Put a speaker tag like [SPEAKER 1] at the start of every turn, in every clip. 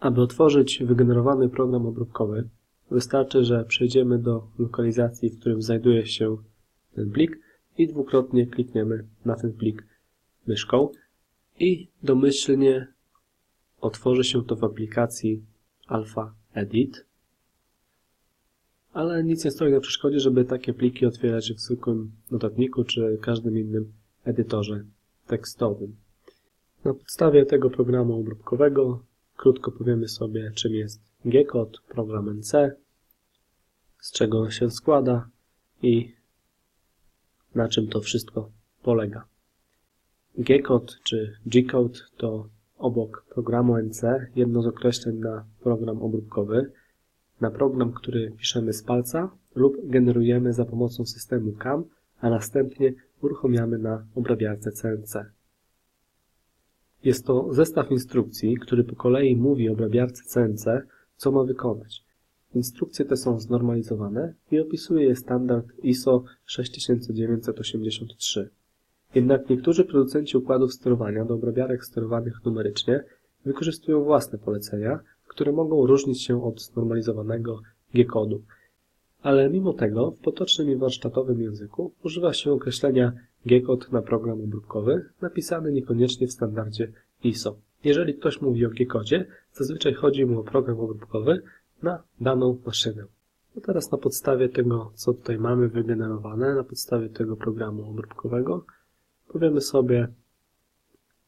[SPEAKER 1] Aby otworzyć wygenerowany program obróbkowy, wystarczy, że przejdziemy do lokalizacji, w którym znajduje się ten plik i dwukrotnie klikniemy na ten plik myszką i domyślnie otworzy się to w aplikacji Alpha Edit. Ale nic nie stoi na przeszkodzie, żeby takie pliki otwierać w zwykłym notatniku czy każdym innym edytorze tekstowym. Na podstawie tego programu obróbkowego krótko powiemy sobie, czym jest G-Code, program NC, z czego on się składa i na czym to wszystko polega. G-Code czy G-Code to obok programu NC jedno z określeń na program obróbkowy, na program, który piszemy z palca lub generujemy za pomocą systemu CAM, a następnie uruchamiamy na obrabiarce CNC. Jest to zestaw instrukcji, który po kolei mówi obrabiarce CNC, co ma wykonać. Instrukcje te są znormalizowane i opisuje je standard ISO 6983. Jednak niektórzy producenci układów sterowania do obrabiarek sterowanych numerycznie wykorzystują własne polecenia, które mogą różnić się od znormalizowanego G-kodu. Ale mimo tego w potocznym i warsztatowym języku używa się określenia G-kod na program obróbkowy, napisany niekoniecznie w standardzie ISO. Jeżeli ktoś mówi o G-kodzie, zazwyczaj chodzi mu o program obróbkowy na daną maszynę. No teraz na podstawie tego, co tutaj mamy wygenerowane, na podstawie tego programu obróbkowego, powiemy sobie,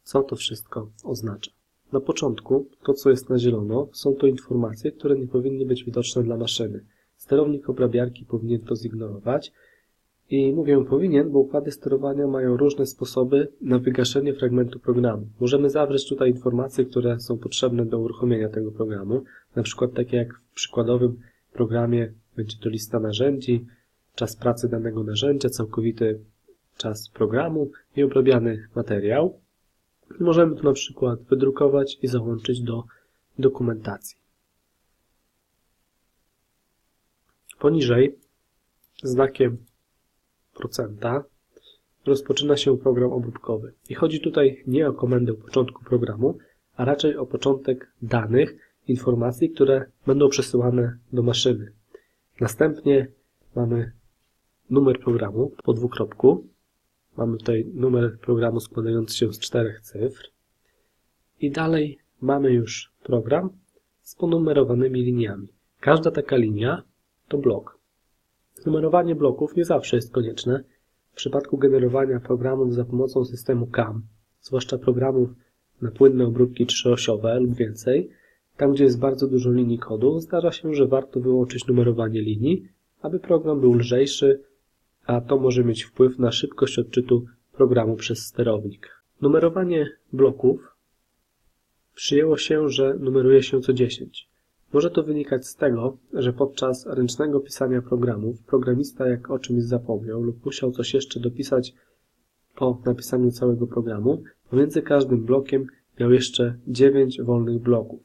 [SPEAKER 1] co to wszystko oznacza. Na początku, to co jest na zielono, są to informacje, które nie powinny być widoczne dla maszyny. Sterownik obrabiarki powinien to zignorować i mówię powinien, bo układy sterowania mają różne sposoby na wygaszenie fragmentu programu. Możemy zawrzeć tutaj informacje, które są potrzebne do uruchomienia tego programu, na przykład takie jak w przykładowym programie będzie to lista narzędzi, czas pracy danego narzędzia, całkowity czas programu i obrabiany materiał. Możemy to na przykład wydrukować i załączyć do dokumentacji. Poniżej znakiem rozpoczyna się program obróbkowy. I chodzi tutaj nie o komendę początku programu, a raczej o początek danych, informacji, które będą przesyłane do maszyny. Następnie mamy numer programu po dwukropku. Mamy tutaj numer programu składający się z czterech cyfr. I dalej mamy już program z ponumerowanymi liniami. Każda taka linia to blok. Numerowanie bloków nie zawsze jest konieczne. W przypadku generowania programów za pomocą systemu CAM, zwłaszcza programów na płynne obróbki trzyosiowe lub więcej, tam gdzie jest bardzo dużo linii kodu, zdarza się, że warto wyłączyć numerowanie linii, aby program był lżejszy, a to może mieć wpływ na szybkość odczytu programu przez sterownik. Numerowanie bloków przyjęło się, że numeruje się co 10. Może to wynikać z tego, że podczas ręcznego pisania programów programista jak o czymś zapomniał lub musiał coś jeszcze dopisać po napisaniu całego programu, pomiędzy każdym blokiem miał jeszcze 9 wolnych bloków.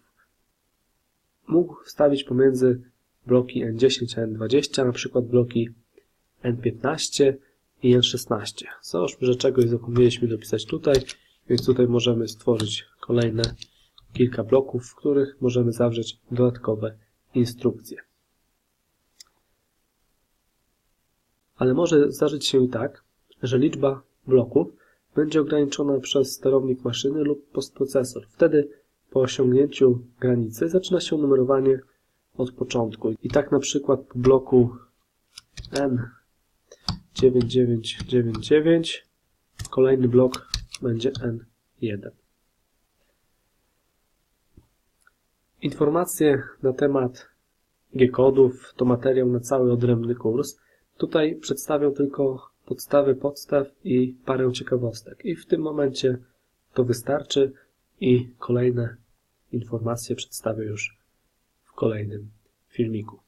[SPEAKER 1] Mógł wstawić pomiędzy bloki N10 a N20, na przykład bloki N15 i N16. Załóżmy, że czegoś zapomnieliśmy dopisać tutaj, więc tutaj możemy stworzyć kolejne kilka bloków, w których możemy zawrzeć dodatkowe instrukcje. Ale może zdarzyć się i tak, że liczba bloków będzie ograniczona przez sterownik maszyny lub postprocesor. Wtedy po osiągnięciu granicy zaczyna się numerowanie od początku. I tak na przykład po bloku N9999 kolejny blok będzie N1. Informacje na temat G-kodów to materiał na cały odrębny kurs. Tutaj przedstawię tylko podstawy podstaw i parę ciekawostek. I w tym momencie to wystarczy i kolejne informacje przedstawię już w kolejnym filmiku.